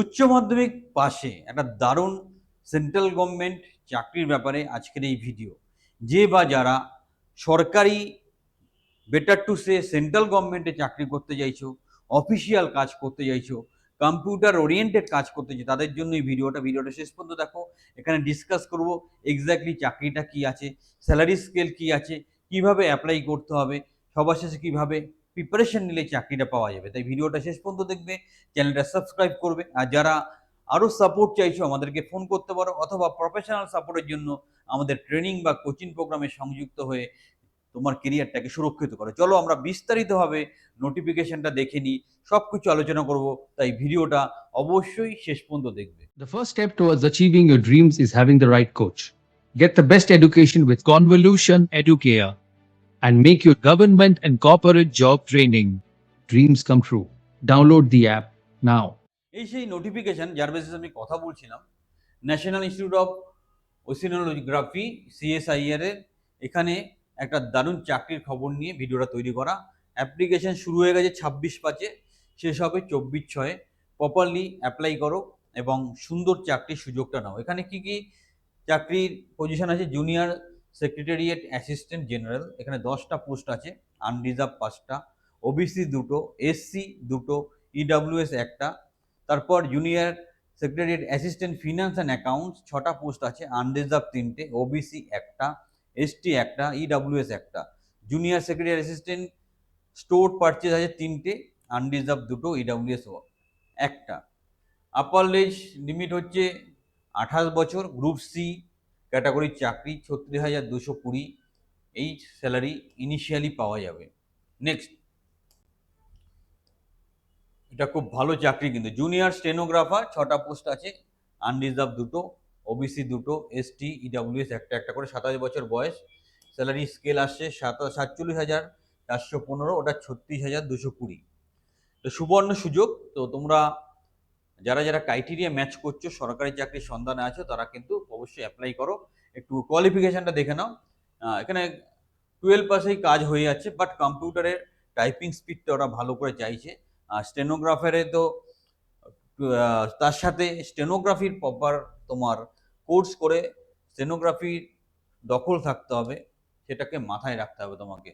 উচ্চ মাধ্যমিক পাশে একটা দারুণ সেন্ট্রাল গভর্নমেন্ট চাকরির ব্যাপারে আজকের এই ভিডিও। যে বা যারা সরকারি বেটার টু সে সেন্ট্রাল গভর্নমেন্টে চাকরি করতে চাইছো, অফিসিয়াল কাজ করতে চাইছো, কম্পিউটার ওরিয়েন্টেড কাজ করতে চাই তাদের জন্য এই ভিডিওটা ভিডিওটা শেষ পর্যন্ত দেখো। এখানে ডিসকাস করব এক্স্যাক্টলি চাকরিটা কি আছে স্যালারি স্কেল কি আছে, কীভাবে অ্যাপ্লাই করতে হবে, সবার শেষে কীভাবে প্রিপারেশন নিলে চাকরিটা পাওয়া যাবে। তাই ভিডিওটা শেষ পর্যন্ত দেখবে, চ্যানেলটা সাবস্ক্রাইব করবে। আর যারা আরও সাপোর্ট চাইছো আমাদেরকে ফোন করতে পারো অথবা প্রফেশনাল সাপোর্টের জন্য আমাদের ট্রেনিং বা কোচিং প্রোগ্রামে সংযুক্ত হয়ে তোমার কেরিয়ারটাকে সুরক্ষিত করো। চলো আমরা বিস্তারিতভাবে নোটিফিকেশনটা দেখে নিই সব কিছু আলোচনা করব, তাই ভিডিওটা অবশ্যই শেষ পর্যন্ত দেখবে। The first step towards achieving your dreams is having the right coach. Get the best education with Convolution Educare. And make your government and corporate job training. Dreams come true. Download the app now. এই সেই notification যার basis আমি কথা বলছিলাম national institute of oceanography CSIR এর, এখানে একটা দারুণ চাকরির খবর নিয়ে ভিডিওটা তৈরি করা। অ্যাপ্লিকেশন শুরু হয়ে গেছে ছাব্বিশ পাঁচে, শেষ হবে চব্বিশ ছয়ে। প্রপারলি অ্যাপ্লাই করো এবং সুন্দর চাকরির সুযোগটা নাও। এখানে কি কি চাকরির পজিশন আছে? জুনিয়র সেক্রেটারিয়েট অ্যাসিস্ট্যান্ট জেনারেল, এখানে দশটা পোস্ট আছে আনরিজার্ভ পাঁচটা ওবিসি দুটো এসসি দুটো ইডাব্লিউএস একটা, তারপর junior secretariat assistant finance and accounts ছটা পোস্ট আছে আনরিজার্ভ তিনটে ওবিসি একটা এসটি একটা ইডাব্লিউএস একটা junior secretary assistant store purchase আছে তিনটে আনরিজার্ভ দুটো ইডাব্লিউএস একটা। আপার লেজ লিমিট হচ্ছে আঠাশ বছর গ্রুপ সি ক্যাটাগরির চাকরি ছত্রিশ হাজার দুশো কুড়ি, এই স্যালারি ইনিশিয়ালি পাওয়া যাবে। নেক্সট এটা খুব ভালো চাকরি কিন্তু। জুনিয়র স্টেনোগ্রাফার ছটা পোস্ট আছে আনরিজার্ভ দুটো ওবিসি দুটো এসটি ইডাব্লিউএস একটা একটা করে সাতাশ বছর বয়স। স্যালারি স্কেল আসছে সাত, সাতচল্লিশ হাজার চারশো পনেরো, ওটা ছত্রিশ হাজার দুশো কুড়ি। তো সুবর্ণ সুযোগ, তো তোমরা যারা যারা ক্রাইটেরিয়া ম্যাচ করছ, সরকারি চাকরির সন্ধানে আছো, তারা কিন্তু অবশ্যই অ্যাপ্লাই করো। একটু কোয়ালিফিকেশনটা দেখে নাও। এখানে টুয়েলভ পাসেই কাজ হয়ে যাচ্ছে বাট কম্পিউটারের টাইপিং স্পিডটা ওরা ভালো করে চাইছে। আর স্টেনোগ্রাফারে তো তার সাথে স্টেনোগ্রাফির প্রপার তোমার কোর্স করে স্টেনোগ্রাফির দখল থাকতে হবে, সেটাকে মাথায় রাখতে হবে তোমাকে।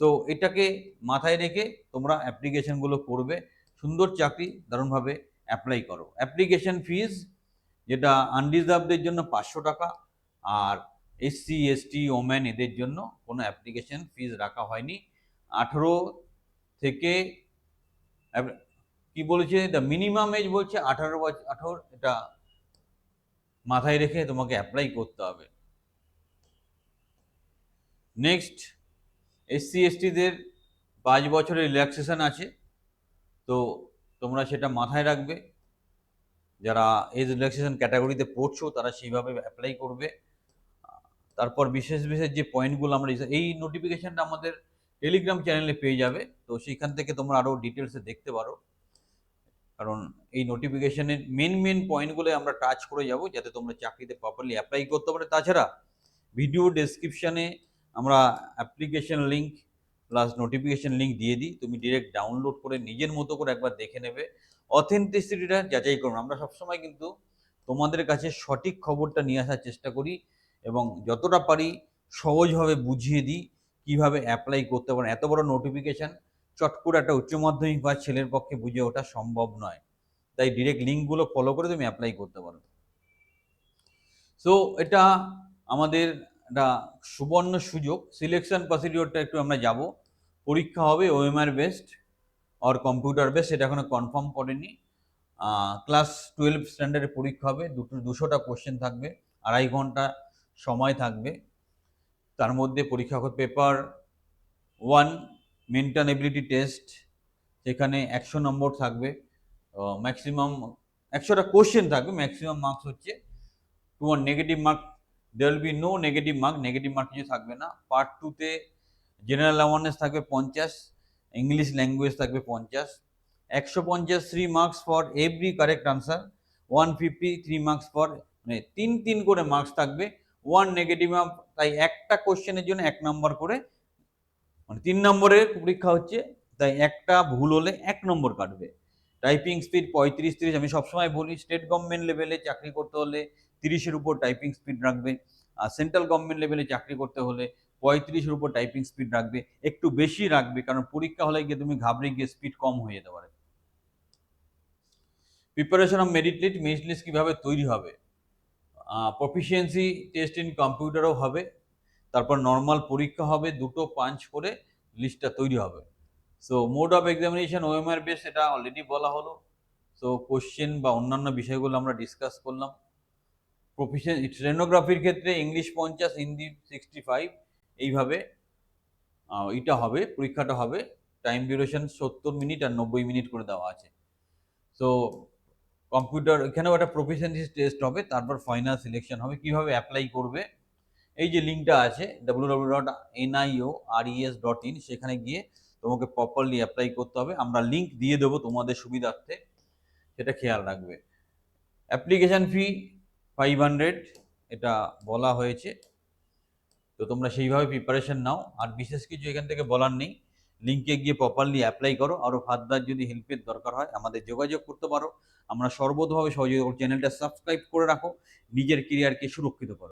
সো এটাকে মাথায় রেখে তোমরা অ্যাপ্লিকেশনগুলো করবে। সুন্দর চাকরি, দারুণভাবে অ্যাপ্লাই করো। অ্যাপ্লিকেশন ফিজ যেটা আনরিজার্ভদের জন্য পাঁচশো টাকা আর এসসি এসটি ওম্যান এদের জন্য কোনো অ্যাপ্লিকেশন ফিজ রাখা হয়নি। আঠেরো থেকে কি বলেছে? দ্য মিনিমাম এজ বলছে আঠারো বছর আঠারো এটা মাথায় রেখে তোমাকে অ্যাপ্লাই করতে হবে। নেক্সট এসসি এসটিদের পাঁচ বছরের রিল্যাক্সেশন আছে। তো তোমরা সেটা মাথায় রাখবে। যারা এজ রিল্যাক্সেশন ক্যাটাগরিতে পড়ছো, তারা সেইভাবে অ্যাপ্লাই করবে। তারপর বিশেষ বিশেষ যে পয়েন্টগুলো আমরা এই- নোটিফিকেশনটা আমাদের টেলিগ্রাম চ্যানেলে পেয়ে যাবে। তো সেইখান থেকে তোমরা আরও ডিটেলসে দেখতে পারো। কারণ এই নোটিফিকেশনের মেন মেন পয়েন্টগুলো আমরা টাচ করে যাব, যাতে তোমরা চাকরিতে প্রপারলি অ্যাপ্লাই করতে পারো। তাছাড়া ভিডিও ডেসক্রিপশানে আমরা application link plus notification link দিয়ে দিই, তুমি ডিরেক্ট ডাউনলোড করে নিজের মতো করে একবার দেখে নেবে। অথেন্টিসিটিটা যাচাই করুন। আমরা সবসময় কিন্তু তোমাদের কাছে সঠিক খবরটা নিয়ে আসার চেষ্টা করি এবং যতটা পারি সহজভাবে বুঝিয়ে দিই, কীভাবে অ্যাপ্লাই করতে পারেন। এত বড় নোটিফিকেশান চট করে একটা উচ্চ মাধ্যমিক বা ছেলের পক্ষে বুঝে ওঠা সম্ভব নয়। তাই ডিরেক্ট লিঙ্কগুলো ফলো করে তুমি অ্যাপ্লাই করতে পারো। সো এটা আমাদের একটা সুবর্ণ সুযোগ। সিলেকশন প্রসিডিওরটা একটু আমরা যাব। পরীক্ষা হবে ওএমআর বেসড আর কম্পিউটার বেস সেটা এখনও কনফার্ম করেনি। ক্লাস টুয়েলভ স্ট্যান্ডার্ডের পরীক্ষা হবে। দুটো, দুশোটা কোশ্চেন থাকবে, আড়াই ঘণ্টা সময় থাকবে। তার মধ্যে পরীক্ষা paper one mental ability test সেখানে একশো নম্বর থাকবে। ম্যাক্সিমাম একশোটা কোশ্চেন থাকবে ম্যাক্সিমাম মার্কস হচ্ছে। One negative mark there will be no negative mark negative mark কিছু থাকবে না। পার্ট টুতে জেনারেল অ্যাওয়ারনেস থাকবে পঞ্চাশ ইংলিশ ল্যাঙ্গুয়েজ থাকবে পঞ্চাশ। একশো পঞ্চাশ three marks for every correct answer one fifty three marks for মানে তিন তিন করে মার্কস থাকবে। ওয়ান নেগেটিভ মার্ক তাই একটা কোশ্চেনের জন্য এক নম্বর করে মানে তিন নম্বরের পরীক্ষা হচ্ছে, তাই একটা ভুল হলে এক নম্বর কাটবে। টাইপিং স্পিড পঁয়ত্রিশ, তিরিশ, আমি সবসময় বলি স্টেট গভর্নমেন্ট লেভেলে চাকরি করতে হলে তিরিশের উপর টাইপিং স্পিড রাখবে। আর সেন্ট্রাল গভর্নমেন্ট লেভেলে চাকরি করতে হলে পঁয়ত্রিশের উপর টাইপিং স্পিড রাখবে। একটু বেশি রাখবে, কারণ পরীক্ষা হলে গিয়ে তুমি ঘাবড়ে গিয়ে স্পিড কম হয়ে যেতে পারে। Preparation of merit list merit list কীভাবে তৈরি হবে? প্রফিসিয়েন্সি টেস্ট ইন কম্পিউটারও হবে। তারপর নর্মাল পরীক্ষা হবে, দুটো পাঞ্চ করে লিস্টটা তৈরি হবে। So mode of examination OMR base এটা অলরেডি বলা হলো। সো কোশ্চেন বা অন্যান্য বিষয়গুলো আমরা ডিসকাস করলাম। প্রফিসিয়েন্ট স্টেনোগ্রাফির ক্ষেত্রে ইংলিশ পঞ্চাশ হিন্দি সিক্সটি ফাইভ এইভাবে এটা হবে, পরীক্ষাটা হবে। টাইম ডিউরেশন সত্তর মিনিট আর নব্বই মিনিট করে দেওয়া আছে। সো কম্পিউটার এখানেও একটা প্রফিসিয়েন্সি টেস্ট হবে, তারপর ফাইনাল সিলেকশন হবে, কীভাবে অ্যাপ্লাই করবে। এই যে লিঙ্কটা আছে W W dot NIO R ES dot in সেখানে গিয়ে তোমাকে প্রপারলি অ্যাপ্লাই করতে হবে। আমরা লিঙ্ক দিয়ে দেবো তোমাদের সুবিধার্থে, সেটা খেয়াল রাখবে। অ্যাপ্লিকেশান ফি ফাইভ হান্ড্রেড এটা বলা হয়েছে। তো তোমরা সেইভাবে প্রিপারেশন নাও। আর বিশেষ কিছু এখান থেকে বলার নেই। লিঙ্কে গিয়ে প্রপারলি অ্যাপ্লাই করো। আরও ফার্দার যদি হেল্পের দরকার হয়, আমাদের যোগাযোগ করতে পারো। আমরা সর্বতভাবে সহযোগিতা চ্যানেলটা সাবস্ক্রাইব করে রাখো। নিজের কেরিয়ারকে সুরক্ষিত করো।